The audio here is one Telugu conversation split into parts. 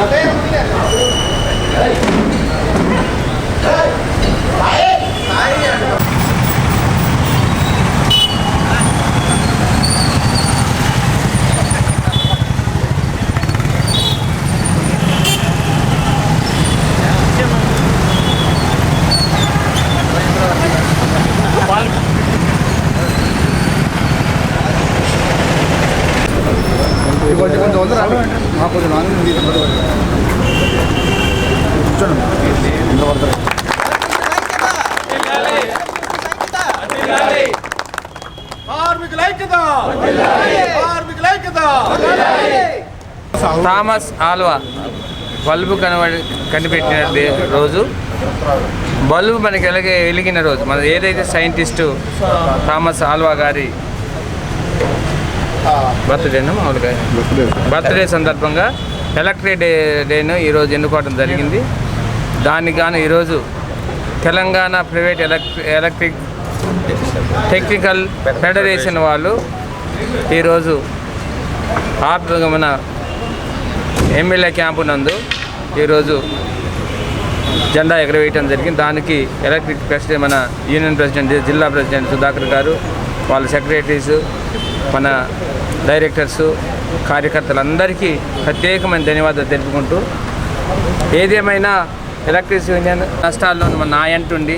Tá vendo? Thomas Alva bulb కనబడి కనిపెట్టిన రోజు. బల్బు మనకి ఎలాగే వెలిగిన రోజు. మన ఏదైతే సైంటిస్టు థామస్ ఆల్వా గారి బర్త్డేను మామూలుగా. బర్త్డే సందర్భంగా ఎలక్ట్రిక్ డే డేను ఈరోజు ఎన్నుకోవడం జరిగింది. దానికి గాను ఈరోజు Telangana private electric electric technical federation వాళ్ళు ఈరోజు ఆప్ మన ఎమ్మెల్యే క్యాంపు నందు ఈరోజు జెండా ఎగరవేయటం జరిగింది. దానికి ఎలక్ట్రిక్ ప్రెసిడెంట్ మన యూనియన్ ప్రెసిడెంట్ జిల్లా ప్రెసిడెంట్ సుధాకర్ గారు వాళ్ళ సెక్రటరీస్ మన డైరెక్టర్సు కార్యకర్తలందరికీ ప్రత్యేకమైన ధన్యవాదాలు తెలుపుకుంటూ ఏదేమైనా ఎలక్ట్రిసిటీ యూనియన్ నష్టాల్లో మన నాయంటుండి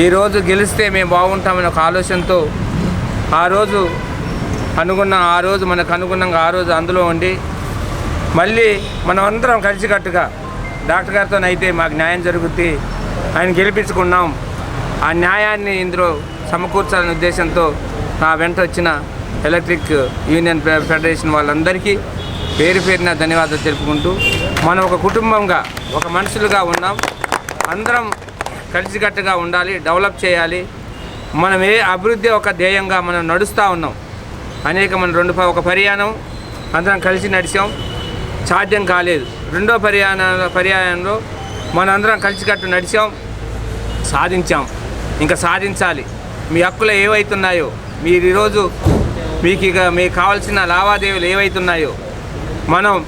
ఈరోజు గెలిస్తే మేము బాగుంటామని ఒక ఆలోచనతో ఆ రోజు అనుగుణ ఆ రోజు మనకు అనుగుణంగా ఆ రోజు అందులో ఉండి మళ్ళీ మనం అందరం కలిసికట్టుగా డాక్టర్ గారితో అయితే మాకు న్యాయం జరుగుతుంది ఆయన గెలిపించుకున్నాం ఆ న్యాయాన్ని ఇందులో సమకూర్చాలనే ఉద్దేశంతో నా వెంట వచ్చిన ఎలక్ట్రిక్ యూనియన్ ఫెడరేషన్ వాళ్ళందరికీ పేరు పేరిన ధన్యవాదాలు తెలుపుకుంటూ మనం ఒక కుటుంబంగా ఒక మనుషులుగా ఉన్నాం. అందరం కలిసికట్టుగా ఉండాలి డెవలప్ చేయాలి. మనం ఏ అభివృద్ధి ఒక ధ్యేయంగా మనం నడుస్తూ ఉన్నాం. అనేక మన రెండు ఒక పర్యాణం అందరం కలిసి నడిచాం. సాధ్యం కాలేదు. రెండో పర్యాణ పర్యాయంలో మనందరం కలిసికట్టు నడిచాం. సాధించాం. ఇంకా సాధించాలి. మీ హక్కులు ఏవైతున్నాయో మీరు ఈరోజు మీకు ఇక మీకు కావాల్సిన లావాదేవీలు ఏవైతున్నాయో? మనం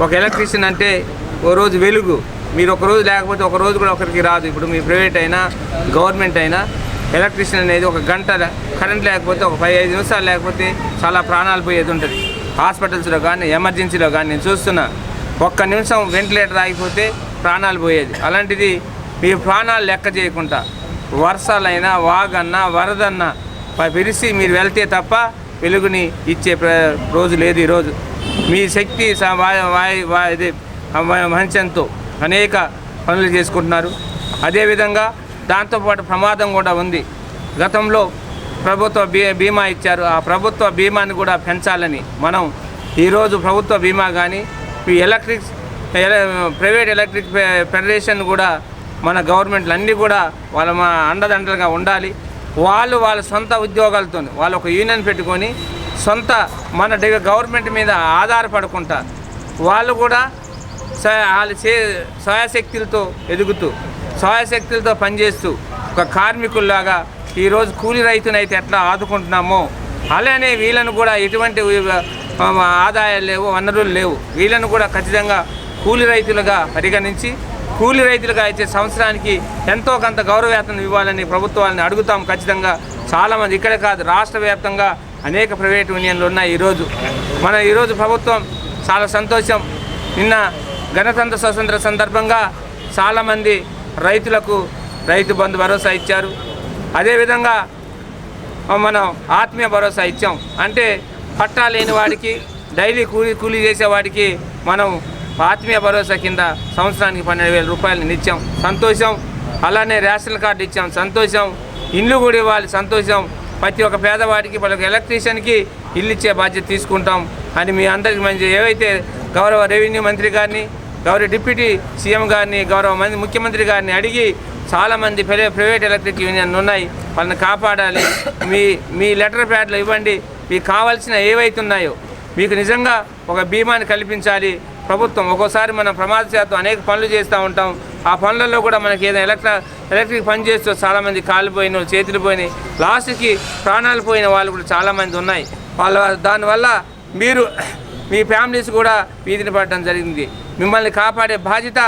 ఒక ఎలక్ట్రీషియన్ అంటే ఓ రోజు వెలుగు. మీరు ఒక రోజు లేకపోతే ఒక రోజు కూడా ఒకరికి రాదు. ఇప్పుడు మీ ప్రైవేట్ అయినా గవర్నమెంట్ అయినా ఎలక్ట్రీషియన్ అనేది ఒక గంట కరెంట్ లేకపోతే ఒక పది ఐదు నిమిషాలు లేకపోతే చాలా ప్రాణాలు పోయేది ఉంటుంది. హాస్పిటల్స్లో కానీ ఎమర్జెన్సీలో కానీ నేను చూస్తున్నా. ఒక్క నిమిషం వెంటిలేటర్ ఆగిపోతే ప్రాణాలు పోయేది. అలాంటిది మీ ప్రాణాలు లెక్క చేయకుండా వర్షాలైనా వాగన్నా వరదన్నా ప- పిలిచి మీరు వెళ్తే తప్ప వెలుగుని ఇచ్చే ప్ర- రోజు లేదు ఈరోజు మీ శక్తి స- వాయు- ఇది మంచంతో అనేక పనులు చేసుకుంటున్నారు. అదేవిధంగా దాంతోపాటు ప్రమాదం కూడా ఉంది. గతంలో ప్రభుత్వ బీ బీమా ఇచ్చారు. ఆ ప్రభుత్వ బీమాని కూడా పెంచాలని మనం ఈరోజు ప్రభుత్వ బీమా కానీ ఈ ఎలక్ట్రిక్ ఎల- ప్రైవేట్ ఎలక్ట్రిక్ ఫెడరేషన్ కూడా మన గవర్నమెంట్లు అన్నీ కూడా వాళ్ళ మా అండదండలుగా ఉండాలి. వాళ్ళు వాళ్ళ సొంత ఉద్యోగాలతో వాళ్ళు ఒక యూనియన్ పెట్టుకొని సొంత మన గవర్నమెంట్ మీద ఆధారపడకుండా వాళ్ళు కూడా స- వాళ్ళ చే స్వయశక్తులతో ఎదుగుతూ స్వయాశక్తులతో పనిచేస్తూ ఒక కార్మికుల్లాగా ఈరోజు కూలి రైతునైతే ఎట్లా ఆదుకుంటున్నామో అలానే వీళ్ళను కూడా ఎటువంటి ఆదాయాలు లేవు వనరులు లేవు. వీళ్ళను కూడా ఖచ్చితంగా కూలి రైతులుగా పరిగణించి కూలి రైతులుగా అయితే సంవత్సరానికి ఎంతో కొంత గౌరవవేతనం ఇవ్వాలని ప్రభుత్వాన్ని అడుగుతాం ఖచ్చితంగా. చాలామంది ఇక్కడే కాదు రాష్ట్ర వ్యాప్తంగా అనేక ప్రైవేట్ యూనియన్లు ఉన్నాయి ఈరోజు. మన ఈరోజు ప్రభుత్వం చాలా సంతోషం. నిన్న గణతంత్ర స్వతంత్ర సందర్భంగా చాలామంది రైతులకు రైతు బంధు భరోసా ఇచ్చారు. అదేవిధంగా మనం ఆత్మీయ భరోసా ఇచ్చాం. అంటే పట్టా లేని వాడికి డైలీ కూలీ కూలీ చేసేవాడికి మనం ఆత్మీయ భరోసా కింద సంవత్సరానికి పన్నెండు వేల రూపాయలు ఇచ్చాం. సంతోషం. అలానే రేషన్ కార్డు ఇచ్చాం. సంతోషం. ఇల్లు కూడా ఇవ్వాలి. సంతోషం. ప్రతి ఒక్క పేదవాడికి వాళ్ళకి ఎలక్ట్రీషియన్కి ఇల్లు ఇచ్చే బాధ్యత తీసుకుంటాం అని మీ అందరికి మంచి ఏవైతే గౌరవ రెవెన్యూ మంత్రి గారిని గౌరవ డిప్యూటీ సీఎం గారిని గౌరవ మంది ముఖ్యమంత్రి గారిని అడిగి చాలామంది ప్రైవే- ప్రైవేట్ ఎలక్ట్రిక్ యూనియన్ ఉన్నాయి. వాళ్ళని కాపాడాలి. మీ మీ లెటర్ ప్యాడ్లు ఇవ్వండి. మీకు కావాల్సిన ఏవైతున్నాయో మీకు నిజంగా ఒక బీమాని కల్పించాలి. ప్రభుత్వం ఒక్కోసారి మనం ప్రమాదశాతం అనేక పనులు చేస్తూ ఉంటాం. ఆ పనులలో కూడా మనకి ఏదైనా ఎలక్ట్రా ఎలక్ట్రిక్ పని చేస్తూ చాలామంది కాలిపోయిన పోయిన చేతులు పోయినాయి. లాస్ట్కి ప్రాణాలు పోయిన వాళ్ళు కూడా చాలామంది ఉన్నాయి. వాళ్ళ దానివల్ల మీరు మీ ఫ్యామిలీస్ కూడా వీధిని పడడం జరిగింది. మిమ్మల్ని కాపాడే బాధ్యత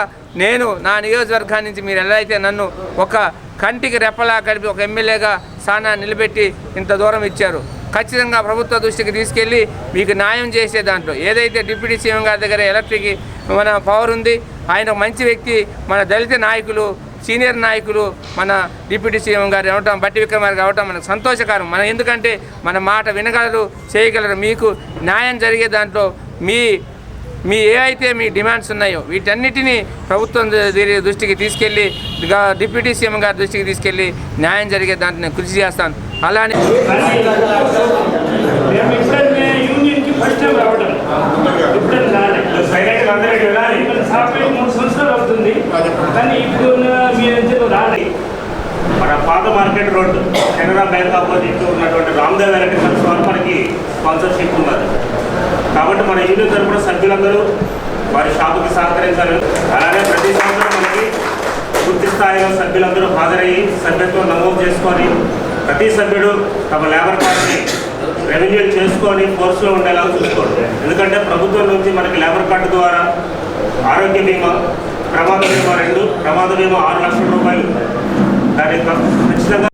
నేను నా నియోజకవర్గాన్ని నుంచి మీరు ఎలా అయితే నన్ను ఒక కంటికి రెప్పలా కలిపి ఒక ఎమ్మెల్యేగా సానా నిలబెట్టి ఇంత దూరం ఇచ్చారు. ఖచ్చితంగా ప్రభుత్వ దృష్టికి తీసుకెళ్ళి మీకు న్యాయం చేసే దాంట్లో. ఏదైతే డిప్యూటీ సీఎం గారి దగ్గర ఎలక్ట్రిక్ మన పవర్ ఉంది ఆయన మంచి వ్యక్తి మన దళిత నాయకులు సీనియర్ నాయకులు మన డిప్యూటీ సీఎం గారు అవటం బట్టి విక్రమార్ అవటం మనకు సంతోషకరం. మనం ఎందుకంటే మన మాట వినగలరు చేయగలరు మీకు న్యాయం జరిగే దాంట్లో మీ మీ ఏవైతే మీ డిమాండ్స్ ఉన్నాయో వీటన్నిటినీ ప్రభుత్వం దృష్టికి తీసుకెళ్ళి డిప్యూటీ సీఎం గారి దృష్టికి తీసుకెళ్ళి న్యాయం జరిగే దాంట్లో నేను కృషి చేస్తాను. అలానే మన పాత market road Canara bank opposite ఉన్నటువంటి రామ్దేవ్ ఎలక్ట్రికల్స్ వారు మనకి స్పాన్సర్షిప్ ఉన్నారు కాబట్టి మన యూనియన్ తరపున సభ్యులందరూ వారి షాపుకి సహకరించాలి. అలానే ప్రతి సంవత్సరం మనకి పూర్తి స్థాయిలో సభ్యులందరూ హాజరయ్యి సభ్యత్వం నమోదు చేసుకొని ప్రతి సభ్యుడు తమ లేబర్ కార్డుని రెవెన్యూ చేసుకొని ఫోర్స్లో ఉండేలా చూసుకోండి. ఎందుకంటే ప్రభుత్వం నుంచి మనకి లేబర్ కార్డు ద్వారా ఆరోగ్య బీమా ప్రమాద బీమా రెండు ప్రమాద బీమా ఆరు లక్షల రూపాయలు. దానికి ఖచ్చితంగా